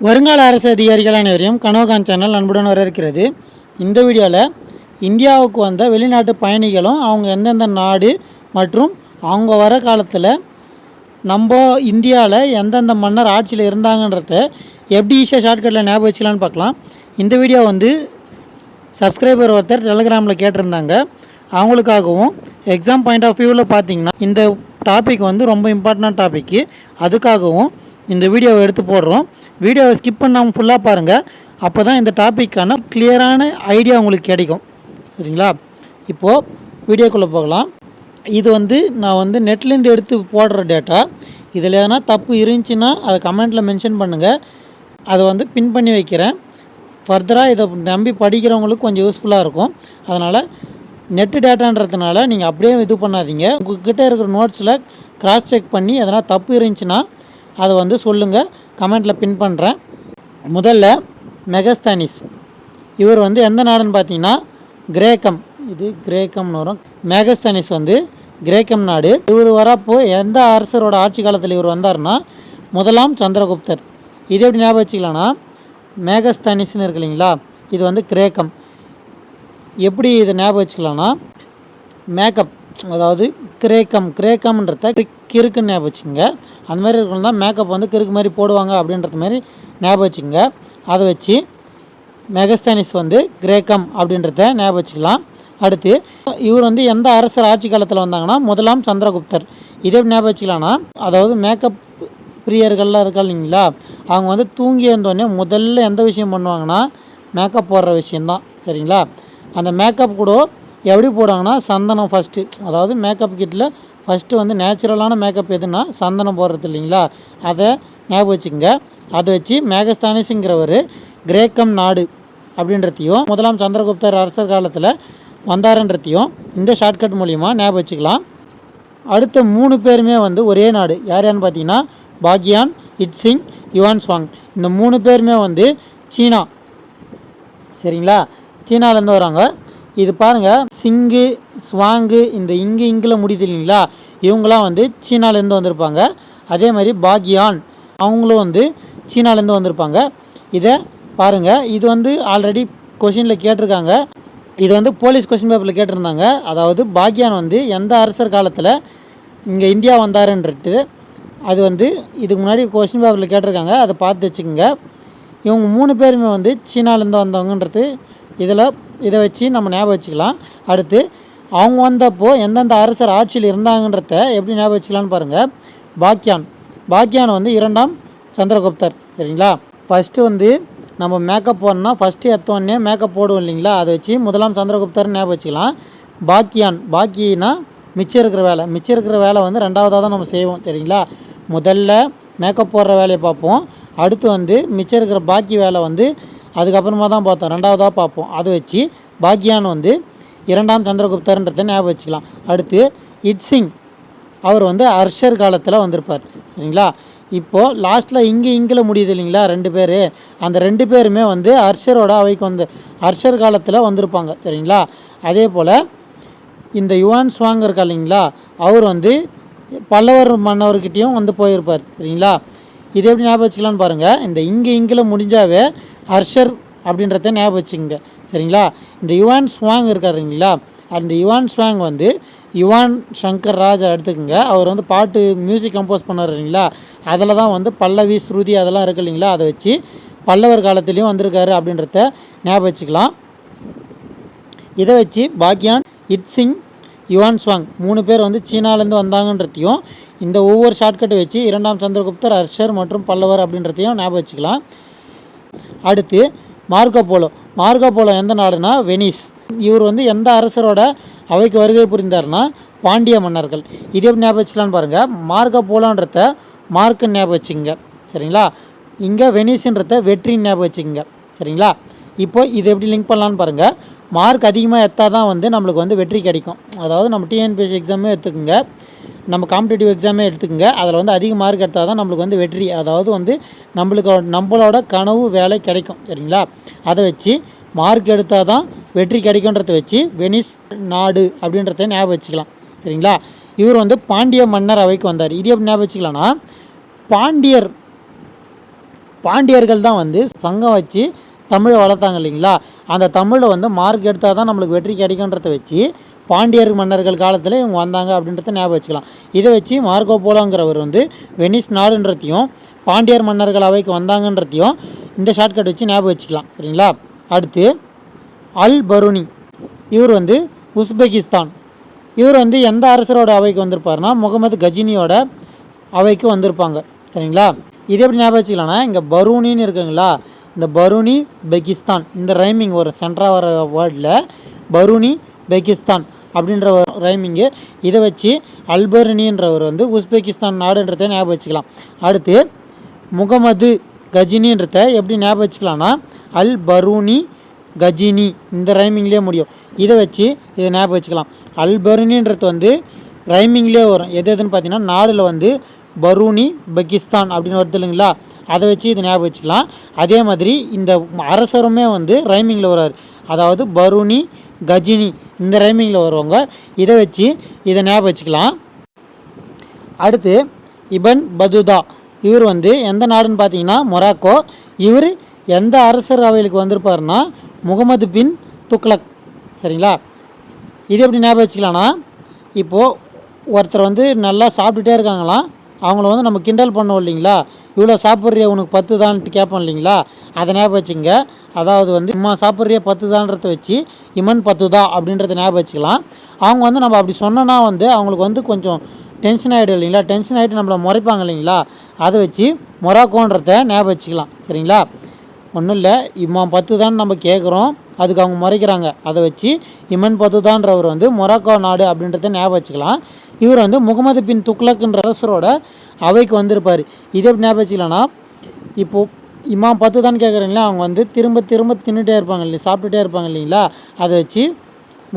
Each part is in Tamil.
வருங்கால அரசு அதிகாரிகள் அனைவரையும் கனோகான் சேனல் அன்புடன் வரவேற்கிறது. இந்த வீடியோவில் இந்தியாவுக்கு வந்த வெளிநாட்டு பயணிகளும் அவங்க எந்தெந்த நாடு மற்றும் அவங்க வர காலத்தில் நம்ம இந்தியாவில் எந்தெந்த மன்னர் ஆட்சியில் இருந்தாங்கன்றத எப்படி ஈஸியாக ஷார்ட்கட்டில் ஞாபகம் வச்சுக்கலான்னு பார்க்கலாம். இந்த வீடியோ வந்து சப்ஸ்கிரைபர் ஒருத்தர் டெலகிராமில் கேட்டிருந்தாங்க. அவங்களுக்காகவும் எக்ஸாம் பாயிண்ட் ஆஃப் வியூவில் பார்த்திங்கன்னா இந்த டாபிக் வந்து ரொம்ப இம்பார்ட்டண்ட் டாபிக்கு அதுக்காகவும் இந்த வீடியோவை எடுத்து போடுறோம். வீடியோவை ஸ்கிப் பண்ணாமல் ஃபுல்லாக பாருங்கள் அப்போ தான் இந்த டாப்பிக்கான கிளியரான ஐடியா உங்களுக்கு கிடைக்கும். சரிங்களா? இப்போது வீடியோக்குள்ளே போகலாம். இது வந்து நான் வந்து நெட்லேருந்து எடுத்து போடுற டேட்டா இதில் எதனா தப்பு இருந்துச்சுன்னா அதை கமெண்ட்டில் மென்ஷன் பண்ணுங்கள் அதை வந்து பின் பண்ணி வைக்கிறேன். ஃபர்தராக இதை நம்பி படிக்கிறவங்களுக்கு கொஞ்சம் யூஸ்ஃபுல்லாக இருக்கும். அதனால் நெட்டு டேட்டான்றதுனால நீங்கள் அப்படியே இது பண்ணாதீங்க. உங்ககிட்ட இருக்கிற நோட்ஸில் கிராஸ் செக் பண்ணி எதனா தப்பு இருந்துச்சுன்னா அதை வந்து சொல்லுங்கள் கமெண்ட்டில் பின் பண்ணுறேன் முதல்ல மெகஸ்தனிஸ். இவர் வந்து எந்த நாடுன்னு பார்த்தீங்கன்னா கிரேக்கம். இது கிரேக்கம்னு வரும். மேகஸ்தனிஸ் வந்து கிரேக்கம் நாடு. இவர் வரப்போ எந்த அரசரோட ஆட்சி காலத்தில் இவர் வந்தார்னா முதலாம் சந்திரகுப்தர். இது எப்படி ஞாபகம் வச்சுக்கலாம்னா மேகஸ்தனிஸ்னு இருக்கு இல்லைங்களா இது வந்து கிரேக்கம். எப்படி இதை ஞாபகம் வச்சுக்கலாம்னா மேக்கப் அதாவது கிரேக்கம் கிரேக்கம்ன்றத கிறுக்- கிறுக்குன்னு ஞாபகம் அந்த மாதிரி இருக்கணும் தான் மேக்கப் வந்து கிறுக்கு மாதிரி போடுவாங்க அப்படின்றது மாதிரி ஞாபகம் வச்சுங்க அதை வச்சு மெகஸ்தானிஸ் வந்து கிரேக்கம் அப்படின்றத ஞாபகம் வச்சுக்கலாம். அடுத்து இவர் வந்து எந்த அரசர் ஆட்சி காலத்தில் வந்தாங்கன்னா முதலாம் சந்திரகுப்தர். இதே எப்படி ஞாபகம் வச்சுக்கலாம்னா அதாவது மேக்கப் பிரியர்கள்லாம் இருக்கா இல்லைங்களா அவங்க வந்து தூங்கி எழுந்தோடனே முதல்ல எந்த விஷயம் பண்ணுவாங்கன்னா மேக்கப் போடுற விஷயந்தான் சரிங்களா? அந்த மேக்கப் கூட எப்படி போடுவாங்கன்னா சந்தனம் ஃபஸ்ட்டு அதாவது மேக்கப் கிட்டில் ஃபஸ்ட்டு வந்து நேச்சுரலான மேக்கப் எதுனா சந்தனம் போடுறது இல்லைங்களா? அதை ஞாபகம் வச்சுக்கோங்க. அதை வச்சு மேகஸ்தானிஸுங்கிறவர் கிரேக்கம் நாடு அப்படின்றதையும் முதலாம் சந்திரகுப்தர் அரசர் காலத்தில் வந்தாருன்றதையும் இந்த ஷார்ட்கட் மூலிமா ஞாபகம் வச்சுக்கலாம். அடுத்த மூணு பேருமே வந்து ஒரே நாடு. யார் யாருன்னு பார்த்தீங்கன்னா பாக்யான் இட்சிங் யுவான் ஸ்வாங் இந்த மூணு பேருமே வந்து சீனா. சரிங்களா? சீனாலேருந்து வராங்க. இது பாருங்கள் சிங்கு ஸ்வாங்கு இந்த இங்கு இங்கில் முடியுது இல்லைங்களா? இவங்களாம் வந்து சீனாலேருந்து வந்திருப்பாங்க. அதே மாதிரி பாக்யான் அவங்களும் வந்து சீனாலேருந்து வந்திருப்பாங்க. இதை பாருங்கள் இது வந்து ஆல்ரெடி கொஷினில் கேட்டிருக்காங்க. இது வந்து போலீஸ் கொஷின் பேப்பரில் கேட்டிருந்தாங்க. அதாவது பாக்யான் வந்து எந்த அரசர் காலத்தில் இங்கே இந்தியா வந்தாருன்றது அது வந்து இதுக்கு முன்னாடி கொஷின் பேப்பரில் கேட்டிருக்காங்க. அதை பார்த்து வச்சுக்கோங்க. இவங்க மூணு பேருமே வந்து சீனாலேருந்து வந்தவங்கன்றது இதில் இதை வச்சு நம்ம ஞாபகம் வச்சுக்கலாம். அடுத்து அவங்க வந்தப்போ எந்தெந்த அரசர் ஆட்சியில் இருந்தாங்கன்றத எப்படி ஞாபகம் வச்சுக்கலான்னு பாருங்கள் பாக்கியான் பாக்கியான் வந்து இரண்டாம் சந்திரகுப்தர் சரிங்களா? ஃபஸ்ட்டு வந்து நம்ம மேக்கப் போடணும்னா ஃபஸ்ட்டு எத்தோடனே மேக்கப் போடுவோம் இல்லைங்களா? அதை வச்சு முதலாம் சந்திரகுப்தர்னு ஞாபகம் வச்சுக்கலாம். பாக்கியான் பாக்கினா மிச்சம் இருக்கிற வேலை. மிச்சம் இருக்கிற வேலை வந்து ரெண்டாவதாக தான் நம்ம செய்வோம் சரிங்களா? முதல்ல மேக்கப் போடுற வேலையை பார்ப்போம். அடுத்து வந்து மிச்சம் இருக்கிற பாக்கி வேலை வந்து அதுக்கப்புறமா தான் பார்த்தோம். ரெண்டாவதாக பார்ப்போம். அதை வச்சு பாக்யான் வந்து இரண்டாம் சந்திரகுப்தர்ன்றதை ஞாபகம் வச்சுக்கலாம். அடுத்து இட்சிங். அவர் வந்து அர்ஷர் காலத்தில் வந்திருப்பார். சரிங்களா? இப்போது லாஸ்ட்டில் இங்கே இங்கில் முடியுது இல்லைங்களா? ரெண்டு பேர். அந்த ரெண்டு பேருமே வந்து அர்ஷரோட அவைக்கு வந்து அர்ஷர் காலத்தில் வந்திருப்பாங்க. சரிங்களா? அதே போல் இந்த யுவான் ஸ்வாங் இருக்கா இல்லைங்களா? அவர் வந்து பல்லவர் மன்னவர்கிட்டையும் வந்து போயிருப்பார். சரிங்களா? இது எப்படி ஞாபகம் வச்சுக்கலான்னு பாருங்கள் இந்த இங்கே இங்கில் முடிஞ்சாவே ஹர்ஷர் அப்படின்றத ஞாபகம் வச்சுக்கோங்க. சரிங்களா? இந்த யுவான் ஸ்வாங் இருக்காருங்களா அந்த யுவான் ஸ்வாங் வந்து யுவான் சங்கர் ராஜா எடுத்துக்கோங்க. அவர் வந்து பாட்டு மியூசிக் கம்போஸ் பண்ணார் இல்லைங்களா? அதில் தான் வந்து பல்லவி ஸ்ருதி அதெல்லாம் இருக்கு இல்லைங்களா? அதை வச்சு பல்லவர் காலத்துலேயும் வந்திருக்காரு அப்படின்றத ஞாபகம் வச்சுக்கலாம். இதை வச்சு பாக்யான் இட்சிங் யுவான் ஸ்வாங் மூணு பேர் வந்து சீனாலேருந்து வந்தாங்கன்றதையும் இந்த ஒவ்வொரு ஷார்ட்கட்டை வச்சு இரண்டாம் சந்திரகுப்தர் ஹர்ஷர் மற்றும் பல்லவர் அப்படின்றதையும் ஞாபகம் வச்சுக்கலாம். அடுத்து மார்க்கோ போலோ மார்க்கோ போலோ எந்த நாடுனா வெனிஸ். இவர் வந்து எந்த அரசரோட அவைக்கு வருகை புரிந்தார்னா பாண்டிய மன்னர்கள். இது எப்படி ஞாபகம் வச்சுக்கலான்னு பாருங்கள் மார்க்கோ போலோன்றத மார்க்குன்னு ஞாபகம் வச்சுக்கோங்க. சரிங்களா? இங்கே வெனிஸ்ன்றத வெற்றின்னு ஞாபகம் வச்சுக்கோங்க. சரிங்களா? இப்போ இது எப்படி லிங்க் பண்ணலான்னு பாருங்கள் மார்க் அதிகமாக எத்தால் தான் வந்து நம்மளுக்கு வந்து வெற்றி கிடைக்கும். அதாவது நம்ம டிஎன்பிஎஸ்சி எக்ஸாமே எடுத்துக்கோங்க. நம்ம காம்படிட்டிவ் எக்ஸாமே எடுத்துக்கோங்க. அதில் வந்து அதிக மார்க் எடுத்தால் தான் நம்மளுக்கு வந்து வெற்றி. அதாவது வந்து நம்மளுக்கு நம்மளோட கனவு வேலை கிடைக்கும். சரிங்களா? அதை வச்சு மார்க் எடுத்தால் தான் வெற்றி கிடைக்குன்றத வச்சு வெனிஸ் நாடு அப்படின்றத ஞாபகம் வச்சுக்கலாம். சரிங்களா? இவர் வந்து பாண்டிய மன்னர் அவைக்கு வந்தார். இது எப்படி ஞாபகம் வச்சுக்கலாம்னா பாண்டியர் பாண்டியர்கள் தான் வந்து சங்கம் வச்சு தமிழை வளர்த்தாங்க இல்லைங்களா? அந்த தமிழை வந்து மார்க் எடுத்தால் தான் நம்மளுக்கு வெற்றி கிடைக்குன்றத வச்சு பாண்டியர் மன்னர்கள் காலத்தில் இவங்க வந்தாங்க அப்படின்றத ஞாபகம் வச்சுக்கலாம். இதை வச்சு மார்க்கோ போலோங்கிறவர் வந்து வெனிஸ் நாடுன்றதையும் பாண்டியர் மன்னர்கள் அவைக்கு வந்தாங்கன்றதையும் இந்த ஷார்ட்கட் வச்சு ஞாபகம் வச்சுக்கலாம். சரிங்களா? அடுத்து அல் பருனி. இவர் வந்து உஸ்பெகிஸ்தான். இவர் வந்து எந்த அரசரோட அவைக்கு வந்திருப்பாருன்னா முகமது கஜினியோட அவைக்கு வந்திருப்பாங்க. சரிங்களா? இது எப்படி ஞாபகம் வச்சுக்கலாம்னா இங்கே பரூனின்னு இருக்குங்களா? இந்த பரூனி பெகிஸ்தான். இந்த ரைமிங் ஒரு சென்ட்ரா வர வேர்டில் பரூனி பெகிஸ்தான். அப்படின்ற ஒரு ரைமிங்கு இதை வச்சு அல்பர்னின்றவர் வந்து உஸ்பெகிஸ்தான் நாடுன்றதை ஞாபகம் வச்சுக்கலாம் அடுத்து முகமது கஜினின்றத எப்படி ஞாபகம் வச்சுக்கலாம்னா அல் பரூனி கஜினி இந்த ரைமிங்லேயே முடியும். இதை வச்சு இதை ஞாபகம் வச்சுக்கலாம் அல்பருனின்றது வந்து ரைமிங்லேயே வரும். எது எதுன்னு பார்த்தீங்கன்னா நாடில் வந்து பரூனி பகிஸ்தான் அப்படின்னு வருது இல்லைங்களா? அதை வச்சு இதை ஞாபகம் வச்சுக்கலாம் அதே மாதிரி இந்த அரசருமே வந்து ரைமிங்கில் வர்றாரு. அதாவது பருணி கஜினி இந்த ரைமிங்கில் வருவாங்க. இதை வச்சு இதை ஞாபகம் வச்சுக்கலாம். அடுத்து இபன் பதுதா. இவர் வந்து எந்த நாடுன்னு பார்த்தீங்கன்னா மொராக்கோ. இவர் எந்த அரசர் அவைகளுக்கு வந்திருப்பாருன்னா முகமது பின் துக்ளக். சரிங்களா? இது எப்படி ஞாபகம் வச்சுக்கலாம்னா இப்போது ஒருத்தர் வந்து நல்லா சாப்பிட்டுட்டே இருக்காங்களாம். அவங்கள வந்து நம்ம கிண்டல் பண்ணோம் இல்லைங்களா? இவ்வளோ சாப்பிட்றிய உனக்கு பத்து தான்ட்டு கேட்போம் இல்லைங்களா? அதை ஞாபகம் வச்சுங்க. அதாவது வந்து இம்மா சாப்பிட்றிய பத்து தான்றத வச்சு இம்மன் பத்து தான் அப்படின்றத ஞாபகம் வச்சுக்கலாம். அவங்க வந்து நம்ம அப்படி சொன்னோன்னா வந்து அவங்களுக்கு வந்து கொஞ்சம் டென்ஷன் ஆகிடும் இல்லைங்களா? டென்ஷன் ஆகிட்டு நம்மளை முறைப்பாங்க இல்லைங்களா? அதை வச்சு மொராக்கோன்றத ஞாபகம் வச்சுக்கலாம். சரிங்களா? ஒன்றும் இல்லை. இம்மா பத்து தான் நம்ம கேட்குறோம். அதுக்கு அவங்க முறைக்கிறாங்க. அதை வச்சு இமன் பதுதான்றவர் வந்து மொராக்கோ நாடு அப்படின்றத ஞாபகம் வச்சுக்கலாம். இவர் வந்து முகமது பின் துக்ளக்ன்ற அரசரோட அவைக்கு வந்திருப்பார். இது எப்படி ஞாபகம் வச்சுக்கலாம்னா இப்போது இமாம் பத்து தான் கேட்குறீங்களா அவங்க வந்து திரும்ப திரும்ப தின்னுட்டே இருப்பாங்க இல்லையா? சாப்பிட்டுட்டே இருப்பாங்க இல்லைங்களா? அதை வச்சு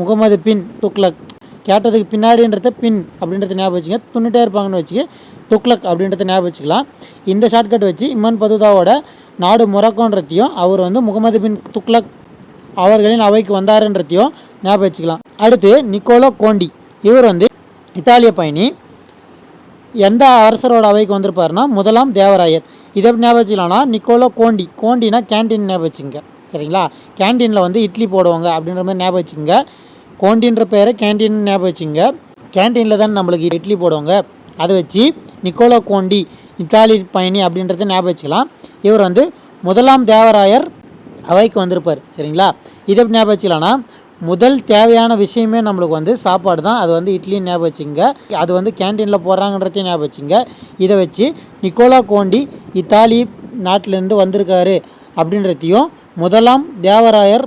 முகமது பின் துக்ளக் கேட்டதுக்கு பின்னாடின்றத பின் அப்படின்றத ஞாபகம் வச்சுங்க துண்ணிட்டே இருப்பாங்கன்னு வச்சுக்க துக்ளக் அப்படின்றத ஞாபகம் வச்சுக்கலாம். இந்த ஷார்ட்கட் வச்சு இமான் பதுதாவோட நாடு மொரக்கோன்றதையும் அவர் வந்து முகமது பின் துக்ளக் அவர்களின் அவைக்கு வந்தாருன்றதையும் ஞாபகம் வச்சுக்கலாம். அடுத்து நிக்கோலோ கோண்டி. இவர் வந்து இத்தாலிய பயணி. எந்த அரசரோட அவைக்கு வந்திருப்பாருன்னா முதலாம் தேவராயர். இதை எப்படி ஞாபகம் வச்சுக்கலாம்னா நிக்கோலோ கோண்டி. கோண்டினா கேண்டீன் ஞாபகம் வச்சுங்க சரிங்களா? கேண்டீனில் வந்து இட்லி போடுவாங்க அப்படின்ற மாதிரி ஞாபகம் வச்சுங்க கோண்டின்ற பேரை கேண்டீன் ஞாபகம் வச்சுங்க கேண்டீனில் தான் நம்மளுக்கு இட்லி போடுவாங்க. அதை வச்சு நிக்கோலோ கோண்டி இத்தாலி பயணி அப்படின்றத ஞாபகம் வச்சுக்கலாம். இவர் வந்து முதலாம் தேவராயர் அவைக்கு வந்திருப்பார் சரிங்களா? இதை எப்படி ஞாபகம் வச்சுக்கலாம்னா முதல் தேவையான விஷயமே நம்மளுக்கு வந்து சாப்பாடு தான். அது வந்து இட்லி ஞாபகம் வச்சுங்க அது வந்து கேண்டீனில் போடுறாங்கன்றதையும் ஞாபகம் வச்சுங்க இதை வச்சு நிக்கோலா கோண்டி இத்தாலி நாட்டிலேருந்து வந்திருக்காரு அப்படின்றதையும் முதலாம் தேவராயர்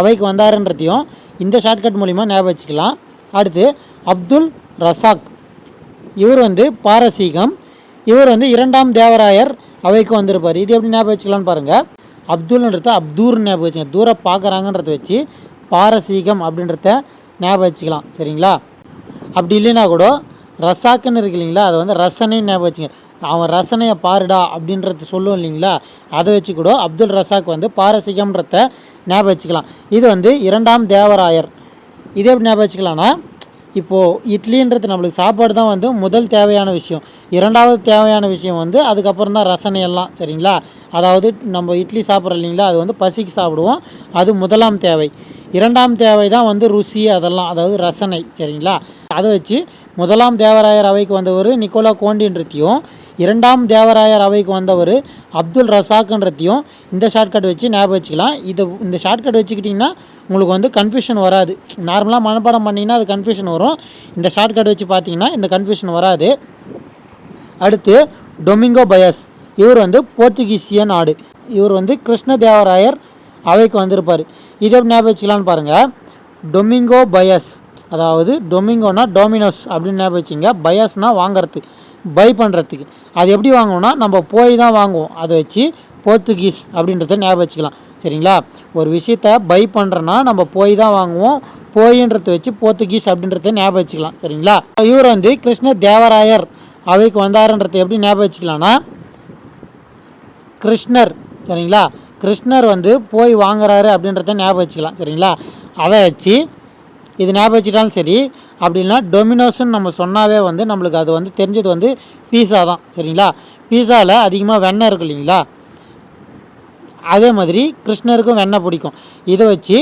அவைக்கு வந்தாருன்றதையும் இந்த ஷார்ட்கட் மூலிமா ஞாபகம் வச்சுக்கலாம். அடுத்து அப்துல் ரசாக். இவர் வந்து பாரசீகம். இவர் வந்து இரண்டாம் தேவராயர் அவைக்கு வந்திருப்பார். இது எப்படி ஞாபகம் வச்சுக்கலாம்னு பாருங்கள் அப்துல்ன்றத அப்தூர் ஞாபகம் வச்சுங்க. தூரம் பார்க்குறாங்கன்றத வச்சு பாரசீகம் அப்படின்றத ஞாபகம் வச்சுக்கலாம். சரிங்களா? அப்படி இல்லைன்னா கூட ரசாக்குன்னு இருக்கு இல்லைங்களா? அதை வந்து ரசனைன்னு ஞாபகம் வச்சுங்க. அவன் ரசனையை பாருடா அப்படின்றத சொல்லுவோம் இல்லைங்களா? அதை வச்சு கூட அப்துல் ரசாக் வந்து பாரசீகம்ன்றத ஞாபகம் வச்சுக்கலாம். இது வந்து இரண்டாம் தேவராயர். இது எப்படி ஞாபகம் வச்சுக்கலாம்னா இப்போது இட்லின்றது நம்மளுக்கு சாப்பாடு தான் வந்து முதல் தேவையான விஷயம். இரண்டாவது தேவையான விஷயம் வந்து அதுக்கப்புறம் தான் ரசனை எல்லாம் சரிங்களா? அதாவது நம்ம இட்லி சாப்பிட்றோம் இல்லைங்களா? அது வந்து பசிக்கு சாப்பிடுவோம். அது முதலாம் தேவை. இரண்டாம் தேவை தான் வந்து ருசி அதெல்லாம் அதாவது ரசனை சரிங்களா? அதை வச்சு முதலாம் தேவராயர் அவைக்கு வந்தவர் நிக்கோலா கோண்டின்றத்தையும் இரண்டாம் தேவராயர் அவைக்கு வந்தவர் அப்துல் ரசாக்குன்றதையும் இந்த ஷார்ட்கட் வச்சு ஞாபகம் வச்சுக்கலாம். இது இந்த ஷார்ட்கட் வச்சுக்கிட்டிங்கன்னா உங்களுக்கு வந்து கன்ஃபியூஷன் வராது. நார்மலாக மனப்பாடம் பண்ணிங்கன்னா அது கன்ஃபியூஷன் வரும். இந்த ஷார்ட்கட் வச்சு பார்த்தீங்கன்னா இந்த கன்ஃபியூஷன் வராது. அடுத்து டொமிங்கோ பயஸ் இவர் வந்து போர்ச்சுகீசிய நாடு. இவர் வந்து கிருஷ்ணதேவராயர் அவைக்கு வந்திருப்பார். இதை எப்படி ஞாபகம் வச்சுக்கலான்னு பாருங்கள் டொமிங்கோ பயஸ் அதாவது டொமிங்கோனா டொமினோஸ் அப்படின்னு ஞாபகம் வச்சுங்க. பயஸ்னால் வாங்கிறது பை பண்ணுறதுக்கு அது எப்படி வாங்குவோம்னா நம்ம போய் தான் வாங்குவோம். அதை வச்சு போர்த்துகீஸ் அப்படின்றத ஞாபகம் வச்சுக்கலாம். சரிங்களா? ஒரு விஷயத்த பை பண்ணுறோன்னா நம்ம போய் தான் வாங்குவோம். போயின்றத வச்சு போர்த்துகீஸ் அப்படின்றத ஞாபகம் வச்சுக்கலாம். சரிங்களா? இவர் வந்து கிருஷ்ண தேவராயர் அவைக்கு வந்தாருன்றதை எப்படி ஞாபகம் வச்சுக்கலாம்னா கிருஷ்ணர். சரிங்களா? கிருஷ்ணர் வந்து போய் வாங்குறாரு அப்படின்றத ஞாபகம் வச்சுக்கலாம் சரிங்களா? அதை வச்சு இது ஞாபகம் வச்சுட்டாலும் சரி அப்படின்னா டொமினோஸ்ன்னு நம்ம சொன்னாவே வந்து நம்மளுக்கு அது வந்து தெரிஞ்சது வந்து பீஸா தான் சரிங்களா? பீஸாவில் அதிகமாக வெண்ணெய் இருக்கும் இல்லைங்களா? அதே மாதிரி கிருஷ்ணருக்கும் வெண்ணெய் பிடிக்கும். இதை வச்சு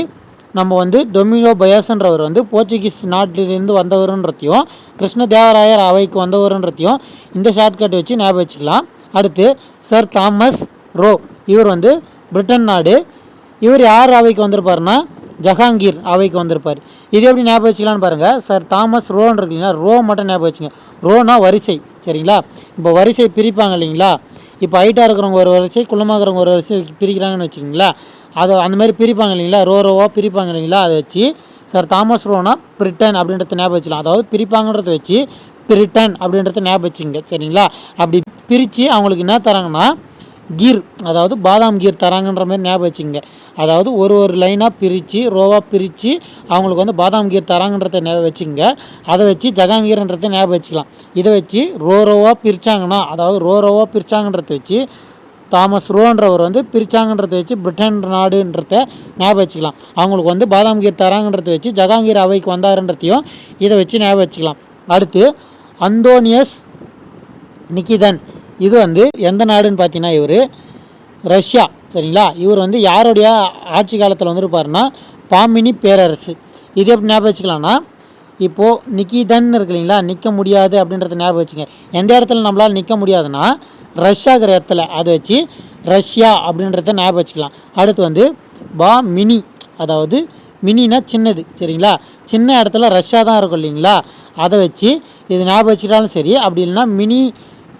நம்ம வந்து டொமினோ பயாஸ்ன்றவர் வந்து போர்ச்சுகீஸ் நாட்டிலிருந்து வந்தவருன்றதையும் கிருஷ்ண தேவராயர் அவைக்கு வந்தவருன்றதையும் இந்த ஷார்ட்கட் வச்சு ஞாபகம் வச்சுக்கலாம். அடுத்து சர் தாமஸ் ரோ இவர் வந்து பிரிட்டன் நாடு. இவர் யார் அவைக்கு வந்திருப்பாருன்னா? ஜஹாங்கீர் அவைக்கு வந்திருப்பார். இது எப்படி ஞாபகம் வச்சுக்கலான்னு பாருங்கள் சார் தாமஸ் ரோன்னு இருக்கீங்களா ரோ மட்டும் ஞாபகம் வச்சுங்க. ரோனா வரிசை சரிங்களா? இப்போ வரிசை பிரிப்பாங்க இல்லைங்களா? இப்போ ஹைட்டாக இருக்கிறவங்க ஒரு வரிசை குள்ளமாக இருக்கிறவங்க ஒரு வரிசை பிரிக்கிறாங்கன்னு வச்சுக்கிங்களா அதை அந்த மாதிரி பிரிப்பாங்க இல்லைங்களா? ரோ ரோவாக பிரிப்பாங்க இல்லைங்களா? அதை வச்சு சார் தாமஸ் ரோனா பிரிட்டன் அப்படின்றத ஞாபகம் வச்சுக்கலாம். அதாவது பிரிப்பாங்கன்றத வச்சு பிரிட்டன் அப்படின்றத ஞாபகம் வச்சுங்க சரிங்களா? அப்படி பிரித்து அவங்களுக்கு என்ன தராங்கன்னா கீர் அதாவது பாதாம் கீர் தராங்கன்ற மாதிரி ஞாபகம் வச்சுங்க அதாவது ஒரு ஒரு லைனாக பிரித்து ரோவாக பிரித்து அவங்களுக்கு வந்து பாதாம் கீர் தராங்கன்றத ஞாபகம் வச்சுங்க அதை வச்சு ஜகாங்கீர்ன்றத ஞாபகம் வச்சுக்கலாம். இதை வச்சு ரோ ரோவாக பிரித்தாங்கன்னா அதாவது ரோ ரோவாக பிரித்தாங்கன்றத வச்சு தாமஸ் ரோன்றவர் வந்து பிரித்தாங்கன்றத வச்சு பிரிட்டன் நாடுன்றத ஞாபகம் வச்சுக்கலாம். அவங்களுக்கு வந்து பாதாம் கீர் தராங்கன்றத வச்சு ஜகாங்கீர் அவைக்கு வந்தாருன்றதையும் இதை வச்சு ஞாபகம் வச்சுக்கலாம். அடுத்து அந்தோனியஸ் நிக்கிதன். இது வந்து எந்த நாடுன்னு பார்த்தீங்கன்னா இவர் ரஷ்யா சரிங்களா? இவர் வந்து யாருடைய ஆட்சி காலத்தில் வந்திருப்பாருன்னா பாமினி பேரரசு. இது எப்படி ஞாபகம் வச்சுக்கலாம்னா இப்போது நிக்கிதன் இருக்கு இல்லைங்களா? நிற்க முடியாது அப்படின்றத ஞாபகம் வச்சுங்க. எந்த இடத்துல நம்மளால் நிற்க முடியாதுன்னா ரஷ்யாங்கிற இடத்துல. அதை வச்சு ரஷ்யா அப்படின்றத ஞாபகம் வச்சுக்கலாம். அடுத்து வந்து பா மினி. அதாவது மினினா சின்னது சரிங்களா? சின்ன இடத்துல ரஷ்யா தான் இருக்கும் இல்லைங்களா? அதை வச்சு இது ஞாபகம் வச்சுக்கிட்டாலும் சரி அப்படி இல்லைன்னா மினி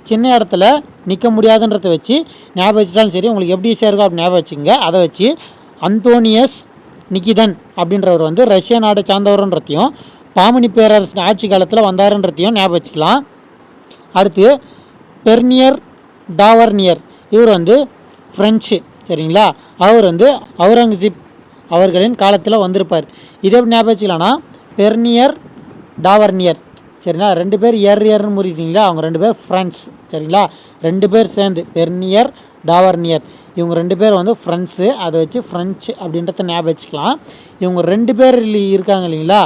சின்ன இடத்துல நிற்க முடியாதுன்றத வச்சு ஞாபகம் வச்சுட்டாலும் சரி உங்களுக்கு எப்படி ஈஸியாக இருக்கோ அப்படி ஞாபகம் வச்சுங்க அதை வச்சு அந்தோனியஸ் நிக்கிதன் அப்படின்றவர் வந்து ரஷ்ய நாடை சார்ந்தவர்ன்றத்தையும் பாமணி பேரரசு ஆட்சி காலத்தில் வந்தாருன்றதையும் ஞாபகம் வச்சுக்கலாம். அடுத்து பெர்னியர் டாவர்னியர் இவர் வந்து ஃப்ரெஞ்சு சரிங்களா? அவர் வந்து அவுரங்கசீப் அவர்களின் காலத்தில் வந்திருப்பார். இதே எப்படி ஞாபகம் வச்சுக்கலாம்னா பெர்னியர் டாவர்னியர். சரிங்களா? ரெண்டு பேர் ஏர் ஏர்னு முறிட்டீங்களா அவங்க ரெண்டு பேர் ஃப்ரெண்ட்ஸ் சரிங்களா? ரெண்டு பேர் சேர்ந்து பெர்னியர் டாவர்னியர். இவங்க ரெண்டு பேர் வந்து ஃப்ரெண்ட்ஸு அதை வச்சு ஃப்ரெஞ்சு அப்படின்றத ஞாபகம் வச்சுக்கலாம். இவங்க ரெண்டு பேர் இருக்காங்க இல்லைங்களா?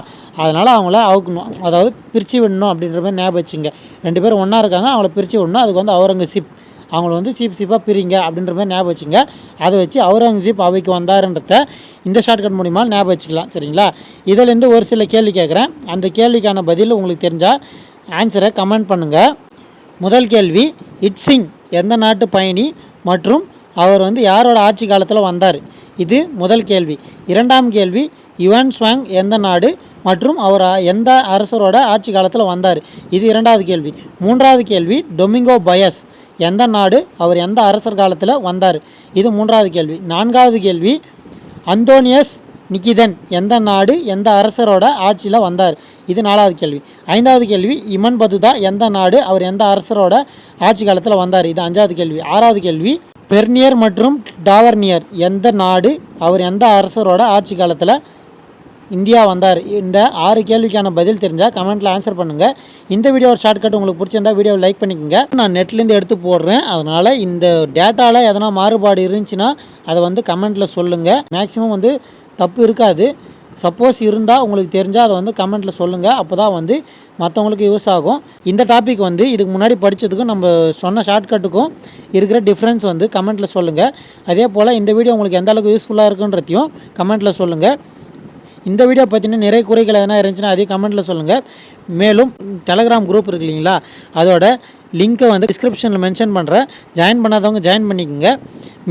அதனால் அவங்கள அவுக்கணும். அதாவது பிரித்து விடணும் அப்படின்ற மாதிரி ஞாபகம் வச்சுங்க. ரெண்டு பேர் ஒன்றா இருக்காங்க அவங்கள பிரித்து விடணும். அதுக்கு வந்து அவுரங்கசீப். அவங்கள வந்து சீப் சீப்பாக பிரிங்க அப்படின்ற மாதிரி ஞாபகம் வச்சுங்க. அதை வச்சு அவுரங்கசீப் அவைக்கு வந்தாருன்றத இந்த ஷார்ட்கட் மூலிமா ஞாபகம் வச்சுக்கலாம் சரிங்களா? இதிலேருந்து ஒரு சில கேள்வி கேட்குறேன். அந்த கேள்விக்கான பதில் உங்களுக்கு தெரிஞ்சால் ஆன்சரை கமெண்ட் பண்ணுங்கள் முதல் கேள்வி இட்சிங் எந்த நாட்டு பயணி மற்றும் அவர் வந்து யாரோட ஆட்சி காலத்தில் வந்தார்? இது முதல் கேள்வி. இரண்டாம் கேள்வி யுவான் ஸ்வாங் எந்த நாடு மற்றும் அவர் எந்த அரசரோட ஆட்சி காலத்தில் வந்தார்? இது இரண்டாவது கேள்வி. மூன்றாவது கேள்வி டொமிங்கோ பயஸ் எந்த நாடு அவர் எந்த அரசர் காலத்தில் வந்தார்? இது மூன்றாவது கேள்வி. நான்காவது கேள்வி அந்தோனியஸ் நிக்கிதன் எந்த நாடு எந்த அரசரோட ஆட்சியில் வந்தார்? இது நாலாவது கேள்வி. ஐந்தாவது கேள்வி இமன் பதுதா எந்த நாடு அவர் எந்த அரசரோட ஆட்சி காலத்தில் வந்தார்? இது அஞ்சாவது கேள்வி. ஆறாவது கேள்வி பெர்னியர் மற்றும் டாவர்னியர் எந்த நாடு அவர் எந்த அரசரோட ஆட்சி காலத்தில் இந்தியா வந்தார். இந்த ஆறு கேள்விக்கான பதில் தெரிஞ்சால் கமெண்ட்டில் ஆன்சர் பண்ணுங்கள் இந்த வீடியோ ஒரு ஷார்ட்கட் உங்களுக்கு பிடிச்சிருந்தா வீடியோவை லைக் பண்ணிக்கோங்க. நான் நெட்லேருந்து எடுத்து போடுறேன். அதனால் இந்த டேட்டாவில் எதனா மாறுபாடு இருந்துச்சுன்னா அதை வந்து கமெண்ட்டில் சொல்லுங்கள் மேக்ஸிமம் வந்து தப்பு இருக்காது. சப்போஸ் இருந்தால் உங்களுக்கு தெரிஞ்சால் அதை வந்து கமெண்ட்டில் சொல்லுங்கள் அப்போ தான் வந்து மற்றவங்களுக்கு யூஸ் ஆகும். இந்த டாபிக் வந்து இதுக்கு முன்னாடி படித்ததுக்கும் நம்ம சொன்ன ஷார்ட்கட்டுக்கும் இருக்கிற டிஃப்ரென்ஸ் வந்து கமெண்ட்டில் சொல்லுங்கள் அதே போல் இந்த வீடியோ உங்களுக்கு எந்த அளவுக்கு யூஸ்ஃபுல்லாக இருக்குன்றதையும் கமெண்ட்டில் சொல்லுங்கள் இந்த வீடியோ பார்த்தீங்கன்னா நிறைய குறைகள் எதனா இருந்துச்சுன்னா அதே கமெண்ட்டில் சொல்லுங்கள் மேலும் டெலகிராம் குரூப் இருக்கு இல்லைங்களா? அதோட லிங்க்கை வந்து டிஸ்கிரிப்ஷனில் மென்ஷன் பண்ணுறேன் ஜாயின் பண்ணாதவங்க ஜாயின் பண்ணிக்கோங்க.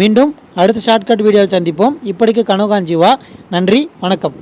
மீண்டும் அடுத்த ஷார்ட்கட் வீடியோவில் சந்திப்போம். இப்படிக்கு கனகாஞ்சிவா நன்றி வணக்கம்.